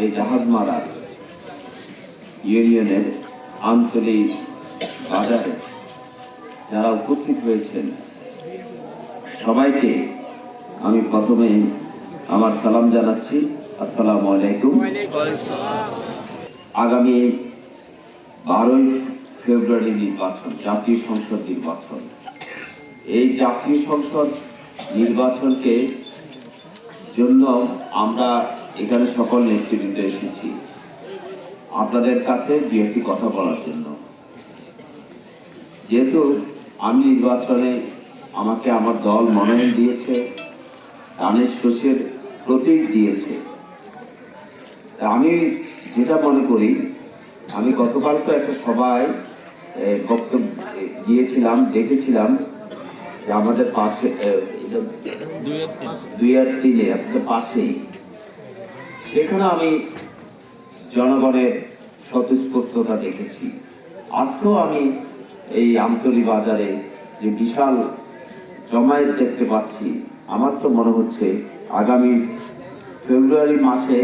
এই জাহাজমারা ইউনিয়নের আঞ্চলিক বাজারে যারা উপস্থিত হয়েছেন, সবাইকে আমি প্রথমে আমার সালাম জানাচ্ছি। আসসালামু আলাইকুম। আগামী বারোই ফেব্রুয়ারি নির্বাচন, জাতীয় সংসদ নির্বাচন। এই জাতীয় সংসদ নির্বাচনকে জন্য আমরা এখানে সকল নেতৃবৃন্দ এসেছি। আপনাদের কাছে দু একটি কথা বলার জন্য। যেহেতু আমি নির্বাচনে আমাকে আমার দল মনোনয়ন দিয়েছে ধানের শস্যের প্রতীক দিয়েছে আমি যেটা মনে করি আমি গতকাল তো একটা সবাই বক্তব্য গিয়েছিলাম দেখেছিলাম যে আমাদের পাশে দুই আর তিনে আপনাদের পাশেই। সেখানে আমি জনগণের স্বতঃস্ফূর্ততা দেখেছি আজকেও আমি এই আমতলি বাজারে যে বিশাল জমায়েত দেখতে পাচ্ছি, আমার তো মনে হচ্ছে আগামী ফেব্রুয়ারি মাসে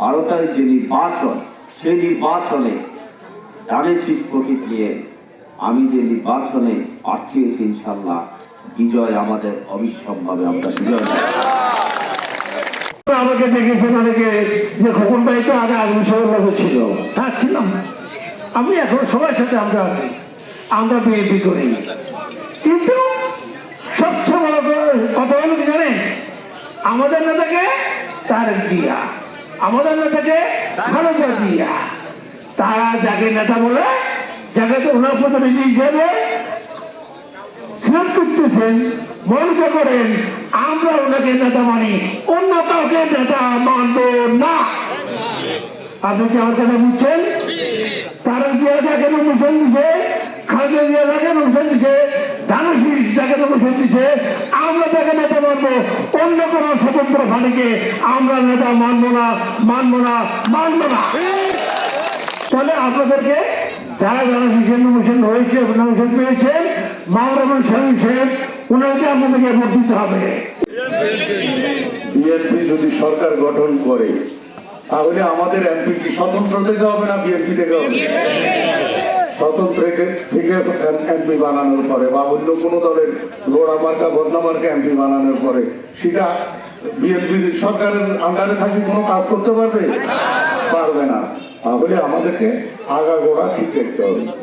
বারো তারিখ যে নির্বাচন, সেই নির্বাচনে ধানের শীষ প্রতীক নিয়ে আমি যে নির্বাচনে প্রার্থী হয়েছি, ইনশাল্লাহ বিজয় আমাদের অবিসম্ভাবে আমরা বিজয়। আমাকে দেখেছেন অনেকে যে খোকন ভাই তো আগে আগুন সহযোগী ছিল। হ্যাঁ ছিলাম। আমি এখন সবার সাথে আমরা আছি। আমরা বিএনপি করি। কিন্তু সবচেয়ে বড় কথা হলো কি জানেন? আমাদের নেতাকে তারেক জিয়া আমাদের নেতাকে খালেদা জিয়া তারা যাকে নেতা বলে, যাকে তো ওনার প্রতিনিধি হিসেবে স্নান করতেছেন মনে করেন, আমরা ওনাকে নেতা মানি। অন্য কাউকে নেতা মানব না। আপনি কি আমার কথা বুঝছেন? কারণ দিয়া যাকে নমিশন দিছে খালেদা জিয়া দিছে দিছে, আমরা তাকে নেতা অন্য কোন স্বতন্ত্র ফাঁড়িকে আমরা নেতা মানবো না মানবো না মানবো না। তাহলে আপনাদেরকে যারা যারা মিশন মিশন হয়েছে নমিশন পেয়েছেন মাওরামান সাহেব ওনাকে আপনাদেরকে ভোট দিতে হবে। বিএনপি যদি সরকার গঠন করে, তাহলে আমাদের এমপি কি স্বতন্ত্র থেকে হবে না বিএনপি থেকে হবে? স্বতন্ত্র থেকে- থেকে এমপি বানানোর পরে বা অন্য কোনো দলের লোড়া মার্কা, বদনা মার্কা এমপি বানানোর পরে, সেটা বিএনপি সরকারের আন্ডারে থাকি, কোনো কাজ করতে পারবে? পারবে না। তাহলে আমাদেরকে আগাগোড়া ঠিক দেখতে হবে।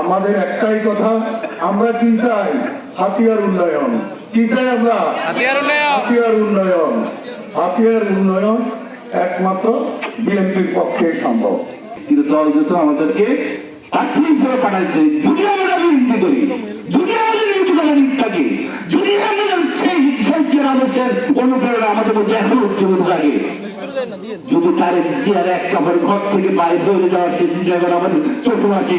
আমাদের একটাই কথা আমরা কি চাই? হাতিয়ার উন্নয়ন। কি চাই আমরা? হাতিয়ার উন্নয়ন। হাতিয়ার উন্নয়ন। হাতিয়ার উন্নয়ন একমাত্র বিএনপির পক্ষে সম্ভব। কিন্তু দল যেহেতু আমাদেরকে প্রার্থী হিসেবে পাঠাইছে যদি আমরা বিরোধী করি। যদি আমাদের করার থাকে যদি আমাদের সেই সেই চেয়ার আদর্শের অনুপ্রেরণা আমাদের মধ্যে এখন লাগে যদি তার চেয়ার এক কাপড় ঘর থেকে বাইরে দৌড়ে যাওয়ার সেই চিন্তা করে আমাদের চোখ আসি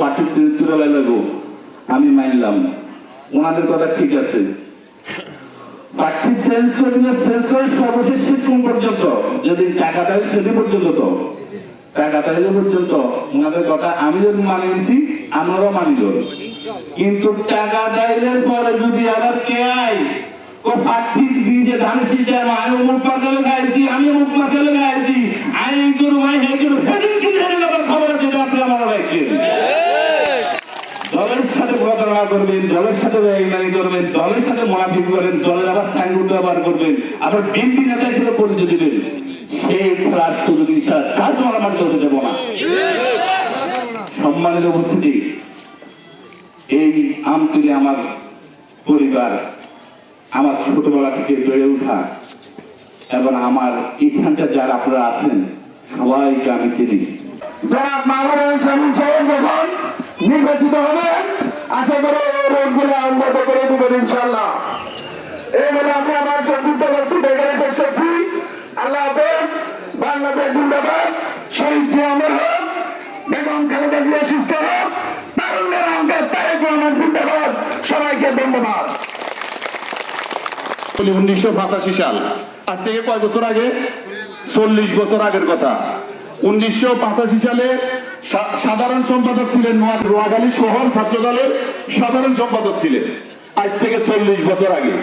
পাঠি তুলে লাগবো আমি মানলাম। ওনাদের কথা ঠিক আছে। প্রার্থী চেঞ্জ করে সর্বশেষ কোন পর্যন্ত? যদি টাকা দেয় সেদিন পর্যন্ত তো। টাকা পর্যন্ত। ওনাদের কথা আমি যদি মানি নিছি, আমরাও মানি কিন্তু টাকা দাইলের পরে যদি আবার কে আই ও প্রার্থী নিজে ধান আমি অমুক পাতালে গাইছি আমি পাতালে গাইছি আই এই করু আই হে করু সেদিন কি জানি আবার খবর আছে যে আপনি আমার রাখছেন দলের প্রতারণা করবেন দলের সাথে বেইমানি করবেন দলের সাথে মোনাফিক করেন দলের আবার সাইনবোর্ড ব্যবহার করবেন। আবার বিএনপি নেতা হিসেবে পরিচয় দিবেন। সেই খেলার সুযোগ ইচ্ছা তা তোমার আমার করতে দেবো না। সম্মানিত উপস্থিতি, এই আমতুলি আমার পরিবার, আমার ছোটবেলা থেকে বেড়ে ওঠা, এবং আমার এখানকার যারা আপনারা আছেন, সবাইকে আমি চিনি। যারা মাওরামান রোডগুলো উন্নত করে দেবেন ইনশাল্লাহ এই বলে আমি আমার সংযুক্ত বক্তব্য এখানে শেষ করছি। আল্লাহ হাফেজ, বাংলাদেশ জিন্দাবাদ। শহীদ জিয়া অমর হোক বেগম খালেদা জিয়া সুস্থ হোক। তারেক জিন্দাবাদ। সবাইকে ধন্যবাদ। উনিশশো পঁচাশি সাল। আজ থেকে কয় বছর আগে? চল্লিশ বছর আগের কথা। উনিশশো পঁচাশি সালে সাধারণ সম্পাদক ছিলেন নোয়াখালী শহর ছাত্র দলের সাধারণ সম্পাদক ছিলেন। আজ থেকে চল্লিশ বছর আগে।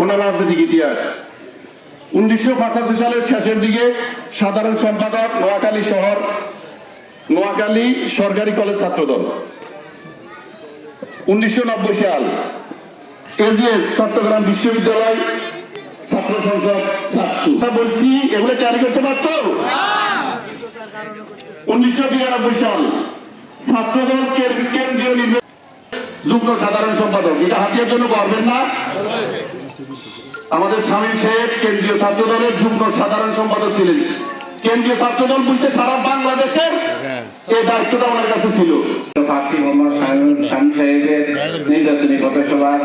ওনার রাজনৈতিক ইতিহাস। উনিশশো পঁচাশি সালের শেষের দিকে সাধারণ সম্পাদক নোয়াখালী শহর, নোয়াখালী সরকারি কলেজ ছাত্রদল। উনিশশো নব্বই সাল এজিএস চট্টগ্রাম বিশ্ববিদ্যালয় ছাত্র সংসদ বলছি, এগুলো ক্যারি করতে পারতো? উনিশশো বিরানব্বই সাল, ছাত্রদল কেন্দ্রীয় যুগ্ম সাধারণ সম্পাদক, এটা হাতিয়ার জন্য পারবেন না। আমাদের স্বামী সাহেব কেন্দ্রীয় ছাত্র দলের যুগ্ম সাধারণ সম্পাদক ছিলেন। কেন্দ্রীয় ছাত্র দল বলতে সারা বাংলাদেশের এই দায়িত্বটা ওনার কাছে ছিল। প্রার্থী মোহাম্মদ শামীম সাহেবের নির্বাচনী পথসভার